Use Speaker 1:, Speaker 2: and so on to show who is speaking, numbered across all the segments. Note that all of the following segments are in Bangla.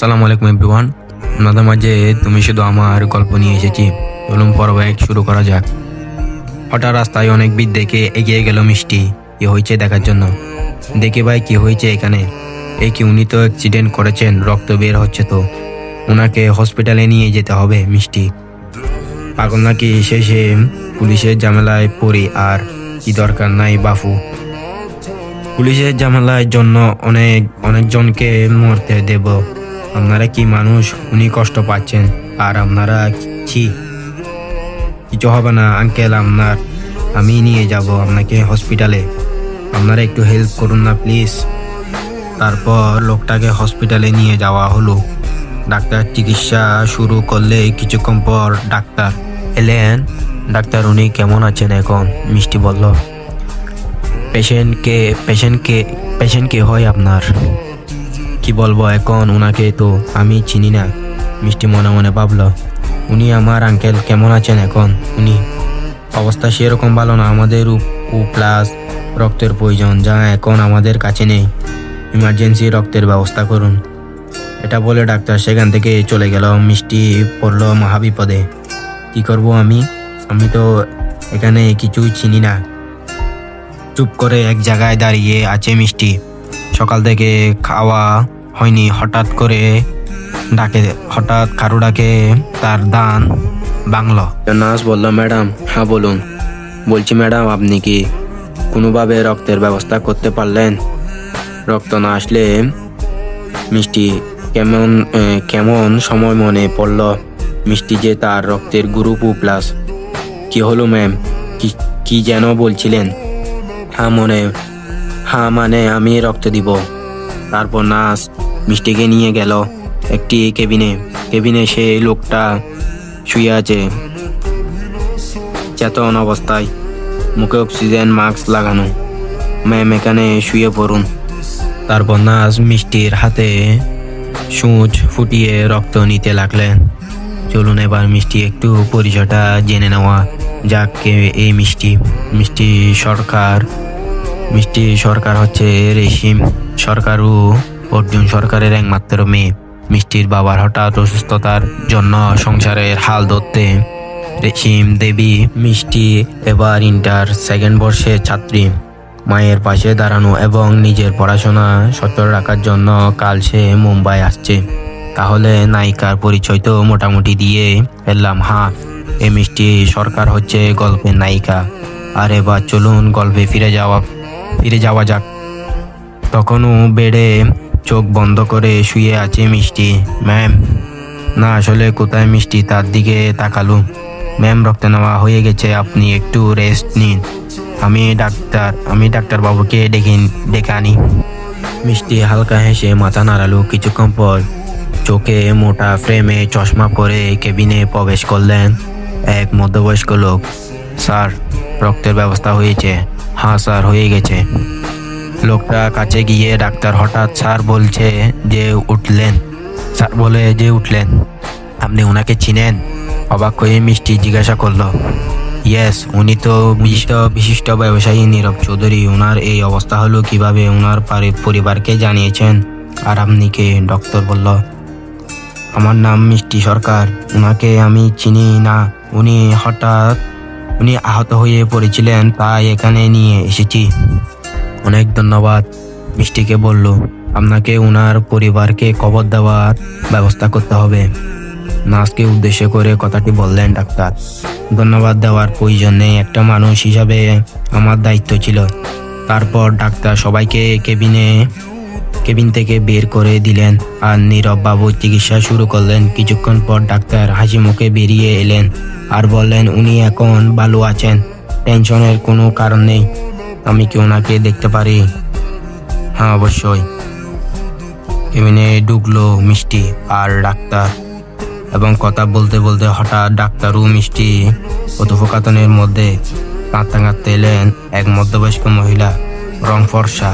Speaker 1: আসসালামু আলাইকুম এভরিওয়ান। আপনাদের মাঝে তুমি শুধু আমার গল্প নিয়ে এসেছি। চলুন পর্ব এক শুরু করা যাক। হঠাৎ রাস্তায় অনেক বিদ দেখে এগিয়ে গেল মিষ্টি। কি হয়েছে দেখার জন্য? দেখে ভাই, কি হয়েছে এখানে? এই কি উনি তো অ্যাক্সিডেন্ট করেছেন, রক্ত বের হচ্ছে তো। ওনাকে হসপিটালে নিয়ে যেতে হবে মিষ্টি। পাগল নাকি শেষে পুলিশের ঝামেলায় পড়ি আর কি দরকার নাই বাফু পুলিশের ঝামেলার জন্য অনেক, অনেকজনকে মরতে দেব। আপনারা কি মানুষ? উনি কষ্ট পাচ্ছেন। আর আপনারা কি? কিছু হবে না আঙ্কেল আপনার। আমি নিয়ে যাব আপনাকে হসপিটালে আপনারা একটু হেল্প করুন না প্লিজ তারপর লোকটাকে হসপিটালে নিয়ে যাওয়া হলো। ডাক্তার চিকিৎসা শুরু করলে কিছুক্ষণ পর ডাক্তার এলেন। ডাক্তার, উনি কেমন আছেন এখন? মিষ্টি বলল পেশেন্টকে পেশেন্টকে পেশেন্টকে হয় আপনার? কি বলব এখন? ওনাকে তো আমি চিনি না। মিষ্টি মনে মনে ভাবলো, উনি আমার আঙ্কেল কেমন আছেন এখন? উনি অবস্থা সেরকম ভালো না। আমাদের ও প্লাস রক্তের প্রয়োজন। যা এখন আমাদের কাছে নেই। ইমার্জেন্সি রক্তের ব্যবস্থা করুন। এটা বলে ডাক্তার সেখান থেকে চলে গেল। মিষ্টি পড়ল মহাবিপদে। কি করব আমি? আমি তো এখানে কিছুই চিনি না। চুপ করে এক জায়গায় দাঁড়িয়ে আছে মিষ্টি। সকাল থেকে খাওয়া হয়নি, হঠাৎ করে ডাকে, হঠাৎ কারু ডাকে তার দান বাংলো। নার্স বলল ম্যাডাম হ্যাঁ বলুন। বলছি, ম্যাডাম, আপনি কি কোনোভাবে রক্তের ব্যবস্থা করতে পারলেন? রক্ত না আসলে মিষ্টি কেমন কেমন সময় মনে পড়ল। মিষ্টি যে তার রক্তের গ্রুপ ও প্লাস। কি হলো, ম্যাম? কি কি যেন বলছিলেন? হ্যাঁ মনে হ্যাঁ মানে আমি রক্ত দিব। তারপর নার্স মিষ্টিকে নিয়ে গেল একটি কেবিনে। কেবিনে সে লোকটা শুয়ে আছে। চেতন অবস্থায়। মুখে অক্সিজেন মাস্ক লাগানো। ম্যাম এখানে শুয়ে পড়ুন। তারপর নার্স মিষ্টির হাতে সূচ ফুটিয়ে রক্ত নিতে লাগলেন। চলুন এবার মিষ্টি একটু পরিচয়টা জেনে নেওয়া যাক কে এই মিষ্টি। মিষ্টি সরকার মিষ্টি সরকার হচ্ছে রেশিম সরকার ও অর্জুন সরকারের একমাত্র মেয়ে। মিষ্টির বাবার হঠাৎ অসুস্থতার জন্য সংসারের হাল ধরতে। রেশিম, দেবী, মিষ্টি, এবার ইন্টার সেকেন্ড বর্ষের ছাত্রী। মায়ের পাশে দাঁড়ানো এবং নিজের পড়াশোনা সচল রাখার জন্য কাল সে মুম্বাই আসছে। তাহলে নায়িকার পরিচয় তো মোটামুটি দিয়ে ফেললাম হ্যাঁ এ মিষ্টি সরকার হচ্ছে গল্পের নায়িকা। আর এবার চলুন গল্পে ফিরে যাওয়া ফিরে যাওয়া যাক। তখনও বেডে চোখ বন্ধ করে শুয়ে আছে মিষ্টি। ম্যাম, না, আসলে কোথায় মিষ্টি? তার দিকে তাকালু। ম্যাম, রক্ত নেওয়া হয়ে গেছে, আপনি একটু রেস্ট নিন। আমি ডাক্তার আমি ডাক্তার বাবুকে ডেকে ডেকে আনি। মিষ্টি হালকা হেসে মাথা নাড়ালো কিছুক্ষণ পর। চোখে মোটা ফ্রেমে চশমা পরে কেবিনে প্রবেশ করলেন এক মধ্যবয়স্ক লোক। স্যার, রক্তের ব্যবস্থা হয়েছে। হ্যাঁ স্যার, হয়ে গেছে। লোকটা কাছে গিয়ে ডাক্তার হঠাৎ স্যার বলছে যে উঠলেন। স্যার বলে যে উঠলেন। আপনি ওনাকে চিনেন? অবাক হয়ে মিষ্টি জিজ্ঞাসা করল। ইয়েস, উনি তো বিশিষ্ট বিশিষ্ট ব্যবসায়ী নীরব চৌধুরী। ওনার এই অবস্থা হলো কীভাবে ওনার পারি- পরিবারকে জানিয়েছেন? আর আপনি কে? ডক্টর বলল, আমার নাম মিষ্টি সরকার। ওনাকে আমি চিনি না। উনি হঠাৎ, উনি আহত হয়ে পড়েছিলেন। তাই এখানে নিয়ে এসেছি। অনেক ধন্যবাদ। মিষ্টিকে বলল, আপনাকে ওনার পরিবারকে কবর দেওয়ার ব্যবস্থা করতে হবে। নার্সকে উদ্দেশ্য করে কথাটি বললেন ডাক্তার। ধন্যবাদ দেওয়ার প্রয়োজন একটা মানুষ হিসাবে আমার দায়িত্ব ছিল। তারপর ডাক্তার সবাইকে কেবিনে, কেবিন থেকে বের করে দিলেন আর নীরব বাবু চিকিৎসা শুরু করলেন। কিছুক্ষণ পর ডাক্তার হাসি মুখে বেরিয়ে এলেন আর বললেন, উনি এখন ভালো আছেন, টেনশনের কোনো কারণ নেই। আমি কি ওনাকে দেখতে পারি? হ্যাঁ অবশ্যই। কেবিনে ঢুকলো মিষ্টি আর ডাক্তার এবং কথা বলতে বলতে হঠাৎ ডাক্তার ও মিষ্টি কথোপকথনের মধ্যে কাঁদতে কাঁদতে এলেন এক মধ্যবয়স্ক মহিলা, রং ফর্সা।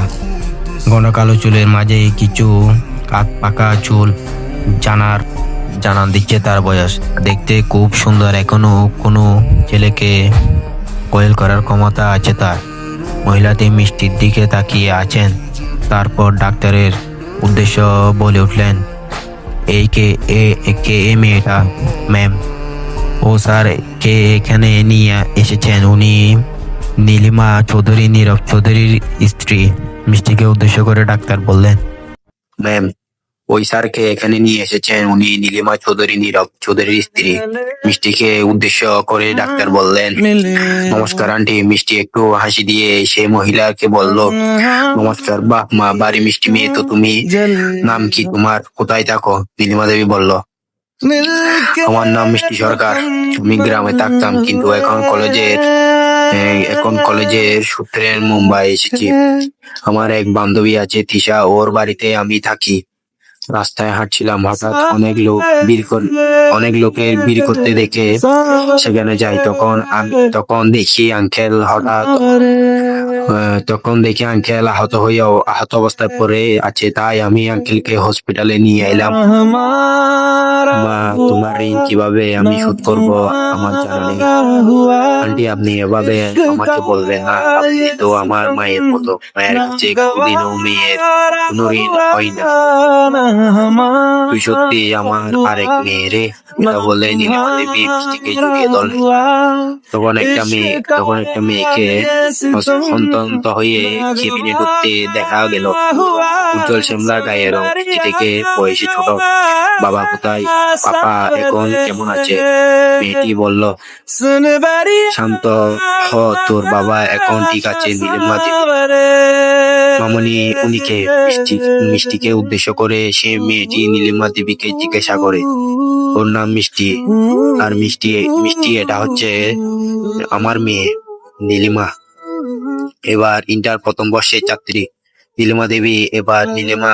Speaker 1: ঘন কালো চুলের মাঝে কিছু কাক পাকা চুল, জানার জানান দিচ্ছে তার বয়স। দেখতে খুব সুন্দর, এখনও কোনো ছেলেকে কোয়েল করার ক্ষমতা আছে তার। মহিলাটি মিষ্টির দিকে তাকিয়ে আছেন। তারপর ডাক্তারের উদ্দেশ্য বলে উঠলেন, এই কে এ কে এ মেয়েটা, ম্যাম? ও স্যার, কে এখানে নিয়ে এসেছেন? উনি নীলিমা চৌধুরী, নীরব চৌধুরীর স্ত্রী। মিষ্টিকে উদ্দেশ্য করে ডাক্তার বললেন, ম্যাম ওই স্যারকে এখানে নিয়ে এসেছেন উনি নীলিমা চৌধুরী, নীরব চৌধুরীর স্ত্রী। মিষ্টিকে উদ্দেশ্য করে ডাক্তার বললেন, নমস্কার আন্টি। মিষ্টি একটু হাসি দিয়ে সেই মহিলাকে বলল, নমস্কার, বাহ, মা, বাড়ি মিষ্টি মেয়ে তো তুমি। নাম কি তোমার? কোথায় থাকো? নীলিমা দেবী বলল, আমার নাম মিষ্টি সরকার। আমি গ্রামে থাকতাম, কিন্তু এখন কলেজের এখন কলেজের সূত্রে মুম্বাই এসেছি। আমার এক বান্ধবী আছে তিশা, ওর বাড়িতে আমি থাকি। রাস্তায় হাঁটছিলাম হঠাৎ অনেক লোক ভিড় অনেক লোকের ভিড় করতে দেখে সেখানে যাই তখন আমি তখন দেখি আঙ্কেল হঠাৎ তখন দেখি আঙ্কেল আহত হয়ে আহত অবস্থায় পড়ে আছে তাই আমি আঙ্কেলকে হসপিটালে নিয়ে এলাম। মা তোমার ঋণ কীভাবে আমি শোধ করব? আমার জানা নেই। আন্টি আপনি এভাবে আমাকে বলবেন না। আপনি তো আমার মায়ের মতো। মায়ের কাছে কোনদিনও মেয়ের কোনো ঋণ হয় না। তুই সত্যি আমার আরেক মেয়ে রে বলে নীলিমা জড়িয়ে ধরলেন তখন একটা মেয়ে তখন একটা মেয়েকে সন্তন্ত হয়ে কেবিনে ঢুকতে দেখা গেল। উজ্জ্বল শ্যামলা গায়ের থেকে বয়সে ছোট বাবা কোথায়? পাপা এখন কেমন আছে? মেয়েটি বলল শান্ত হ তোর বাবা এখন ঠিক আছে নীলিমা মামনি উনিকে মিষ্টি, মিষ্টিকে উদ্দেশ্য করে সে মেয়েটি নীলিমা দেবীকে জিজ্ঞাসা করে, ওর নাম মিষ্টি? আর মিষ্টি মিষ্টি এটা হচ্ছে আমার মেয়ে নীলিমা। এবার ইন্টার প্রথম বর্ষের ছাত্রী নীলিমা দেবী এবার নীলিমা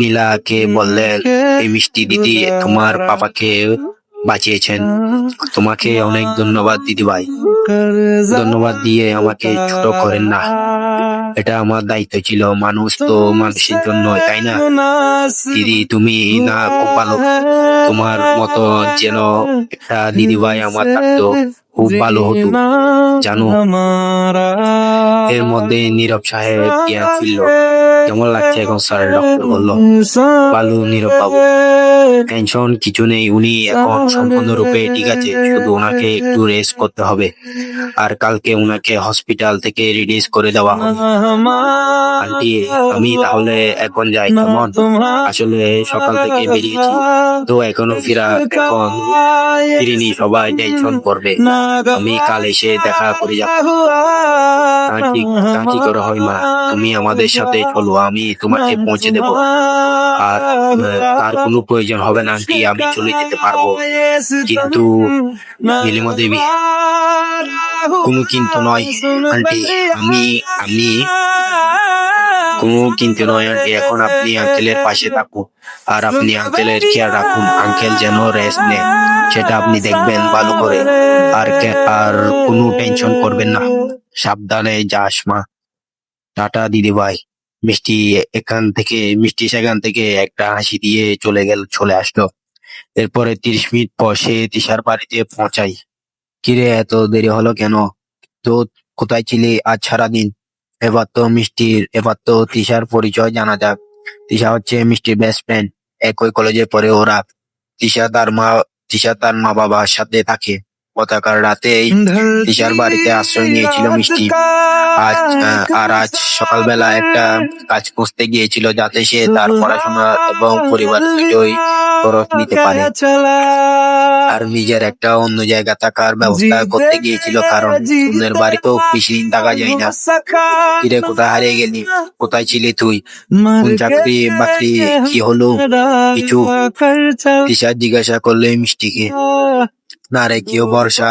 Speaker 1: নীলাকে বললেন, এই মিষ্টি দিদি তোমার পাপাকে বাঁচিয়েছেন। তোমাকে অনেক ধন্যবাদ দিদি ভাই ধন্যবাদ দিয়ে আমাকে ছোট করেন না। এটা আমার দায়িত্ব ছিল, মানুষ তো মানুষের জন্য তাই না? দিদি, তুমি না খুব ভালো। তোমার মতো যেন একটা দিদি ভাই আমার থাকতো খুব ভালো হতো। জানো, এর মধ্যে নীরব সাহেব জ্ঞান ফিরল কেমন লাগছে এখন স্যার ডক্টর বলল? ভালো নীরব বাবু টেনশন কিছু নেই, উনি এখন সম্পূর্ণরূপে ঠিক আছে, শুধু ওনাকে একটু রেস্ট করতে হবে। আর কালকে ওনাকে হসপিটাল থেকে রিলিজ করে দেওয়া আন্টি আমি তাহলে এখন যাই, কেমন? আসলে সকাল থেকে বেরিয়েছি, তো এখনও ফিরা, এখন ফিরিনি, সবাই টেনশন করবে। আমি কাল এসে দেখা করে যাব তা কি করে হয় মা? তুমি আমাদের সাথে চলো আমি তোমাকে পৌঁছে দেব। আর তার কোনো প্রয়োজন হবে না আন্টি আমি চলে যেতে পারব। কিন্তু নীলিমা দেবী কোনো কিন্তু নয়। আন্টি আমি আমি কোনো কিন্তু নয় আন্টি, এখন আপনি আঙ্কেলের পাশে থাকুন আর আপনি আঙ্কেলের খেয়াল রাখুন, আঙ্কেল যেন রেস্ট নেয়, সেটা আপনি দেখবেন ভালো করে। আর আর কোনো টেনশন করবেন না। সাবধানে যাস, মা। টাটা, দিদি ভাই। মিষ্টি এখান থেকে, মিষ্টি সেখান থেকে একটা হাসি দিয়ে চলে গেল, চলে আসলো। এরপরে তিরিশ মিনিট পর সে তিশার বাড়িতে পৌঁছাই কিরে, এত দেরি হলো কেন? তো কোথায় ছিলি আজ সারাদিন? এবার তো মিষ্টির, এবার তো তিশার পরিচয় জানা যাক। তিশা হচ্ছে মিষ্টির বেস্ট ফ্রেন্ড একই কলেজে পড়ে ওরা। তিশা তার মা, তিশা তার মা বাবার সাথে থাকে। গতকাল রাতেই তিশার বাড়িতে আশ্রয় নিয়েছিল মিষ্টি। আজ আর আজ সকালবেলা একটা কাজ খুঁজতে গিয়েছিল যাতে সে তার পড়াশোনা এবং পরিবার দুটোই খরচ নিতে পারে। আর নিজের একটা অন্য জায়গা থাকার ব্যবস্থা করতে গিয়েছিল কারণ অন্যের বাড়িতেও বেশি দিন থাকা যায় না। ফিরে কোথায় হারিয়ে গেলি? কোথায় ছিলি তুই? কোন চাকরি বাকরি কি হলো? কিছু তিশা জিজ্ঞাসা করলে মিষ্টিকে। না রে কেউ ভরসা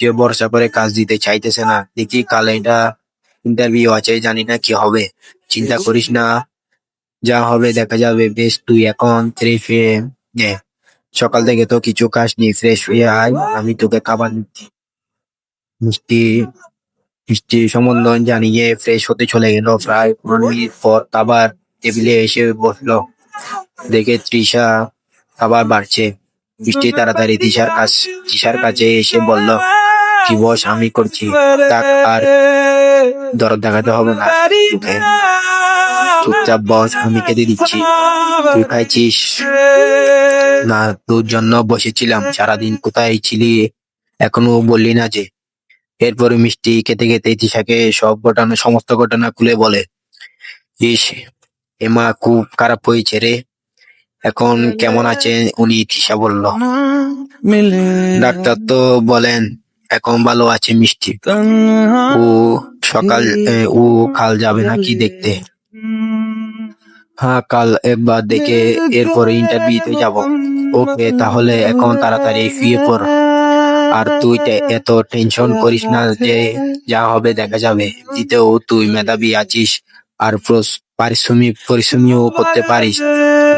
Speaker 1: কেউ ভরসা করে কাজ দিতে চাইতেছে না। দেখি কাল এটা ইন্টারভিউ আছে জানি না কি হবে। চিন্তা করিস না যা হবে দেখা যাবে। বেশ তুই এখন ফ্রেশ হয়ে নে। সকাল থেকে তো কিছু কাজ নেই ফ্রেশ হয়ে আয় আমি তোকে খাবার দিচ্ছি। মিষ্টি মিষ্টি সম্বন্ধ জানিয়ে ফ্রেশ হতে চলে গেল। প্রায় পনেরো মিনিট পর আবার টেবিলে এসে বসল। দেখে তৃষা খাবার বাড়ছে। বৃষ্টি তাড়াতাড়ি তিশার কাছ তিশার কাছে এসে বলল, কি বস, আমি করছি। তাক, আর দরদ দেখাতে হবে না। চুপচাপ বস, আমি কেঁদে দিচ্ছি। তুই খাইছিস? না, তোর জন্য বসেছিলাম। সারাদিন কোথায় ছিলি? এখনও বললি না যে। এরপরে মিষ্টি খেতে খেতে তিশাকে সব ঘটনা সমস্ত ঘটনা খুলে বলে, ইস এমা খুব খারাপ হয়েছে রে। এখন কেমন আছে উনি তিশা বলল। ডাক্তার তো বলেন এখন ভালো আছে মিষ্টি। ও সকাল ও কাল যাবে নাকি দেখতে? হ্যাঁ কাল একবার দেখে এরপরে ইন্টারভিউতে যাব। ওকে তাহলে এখন তাড়াতাড়ি শুয়ে পর আর তুই এত টেনশন করিস না যে যা হবে দেখা যাবে। দ্বিতীয় তুই মেধাবী আছিস। আর প্রস- পারিশ্রমিক পরিশ্রমীও করতে পারিস।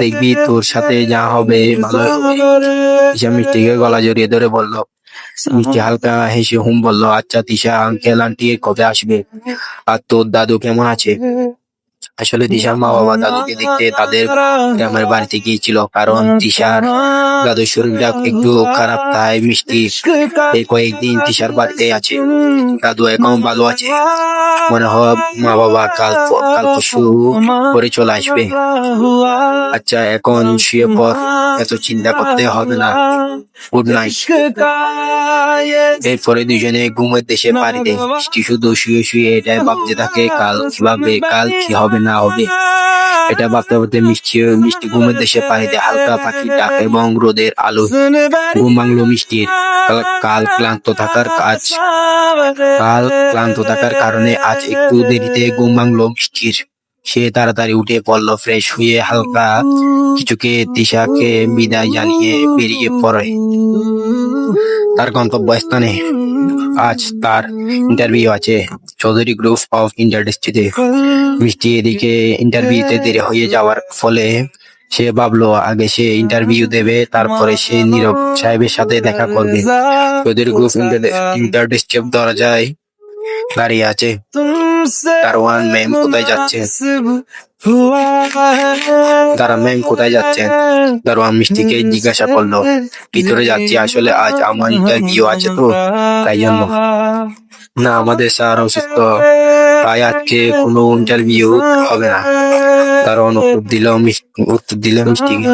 Speaker 1: দেখবি তোর সাথে যা হবে ভালো হবে মিষ্টিকে গলা জড়িয়ে ধরে বলল। মিষ্টি হালকা হেসে হুম বলল আচ্ছা তিশা আঙ্কেল আন্টি কবে আসবে? আর তোর দাদু কেমন আছে? আসলে তিশার মা বাবা দাদুকে দেখতে তাদের গ্রামের বাড়িতে গিয়েছিল, কারণ তিশার দাদুর শরীরটা একটু খারাপ, তাই মিষ্টি এই কয়েকদিন তিশার বাড়িতে আছে। দাদু এখন ভালো আছে। মনে হয় মা বাবা কাল কাল পরশু করে চলে আসবে। আচ্ছা এখন শুয়ে পর, এত চিন্তা করতে হবে না। গুড নাইট এরপরে দুজনে ঘুমের দেশে পাড়িতে মিষ্টি শুধু শুয়ে শুয়ে এটাই ভাবতে থাকে, কাল কীভাবে, কাল কি হবে না। হবে। এটা ভাবতে ভাবতে মিষ্টি মিষ্টি ঘুমের দেশে পাড়িতে হালকা পাখির ডাক এবং রোদের আলো। ঘুম মিষ্টির। কাল- কাল ক্লান্ত থাকার কাজ। কাল ক্লান্ত থাকার কারণে আজ একটু দেরিতে ঘুম মিষ্টির। সে তাড়াতাড়ি উঠে পড়ল ফ্রেশ হয়ে হালকা কিছুকে তিশাকে বিদায় জানিয়ে বেরিয়ে পড়ে। তার গন্তব্যস্থানে আজ তার ইন্টারভিউ আছে। চৌধুরী গ্রুপ অফ ইন্ডাস্ট্রিতে মিষ্টি এদিকে ইন্টারভিউতে দেরি হয়ে যাওয়ার ফলে সে ভাবলো আগে সে ইন্টারভিউ দেবে তারপরে সে নীরব সাহেবের সাথে দেখা করবে। চৌধুরী গ্রুপ ইন্টারডিস্ট্রিপ দরজায় দাঁড়িয়ে আছে। দারোয়ান ম্যাম কোথায় যাচ্ছেন দাঁড়া, ম্যাম কোথায় যাচ্ছেন? দারোয়ান মিষ্টিকে জিজ্ঞাসা করল। ভিতরে যাচ্ছি, আসলে আজ আমার ইন্টারভিউ আছে তো, তাই জন্য। না, আমাদের স্যার অসুস্থ। তাই আজকে কোনো ইন্টারভিউ হবে না। দারোয়ান উত্তর দিল উত্তর দিল মিষ্টিকে।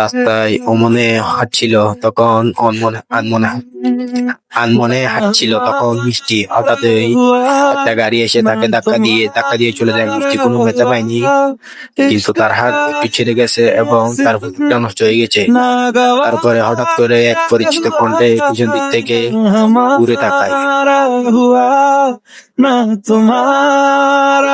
Speaker 1: রাস্তায় অমনে হাঁটছিল তখন অনমনে, আনমনে আনমনে হাঁটছিল তখন মিষ্টি। হঠাৎই একটা গাড়ি এসে তাকে ধাক্কা দিয়ে ধাক্কা দিয়ে চলে যায়। মিষ্টি কোনো ব্যথা পায়নি, কিন্তু তার হাত একটু ছেড়ে গেছে এবং তার বুকটা নষ্ট হয়ে গেছে। তারপরে হঠাৎ করে এক পরিচিত কণ্ঠে পিছন দিক থেকে ঘুরে তাকায়।
Speaker 2: না তোমার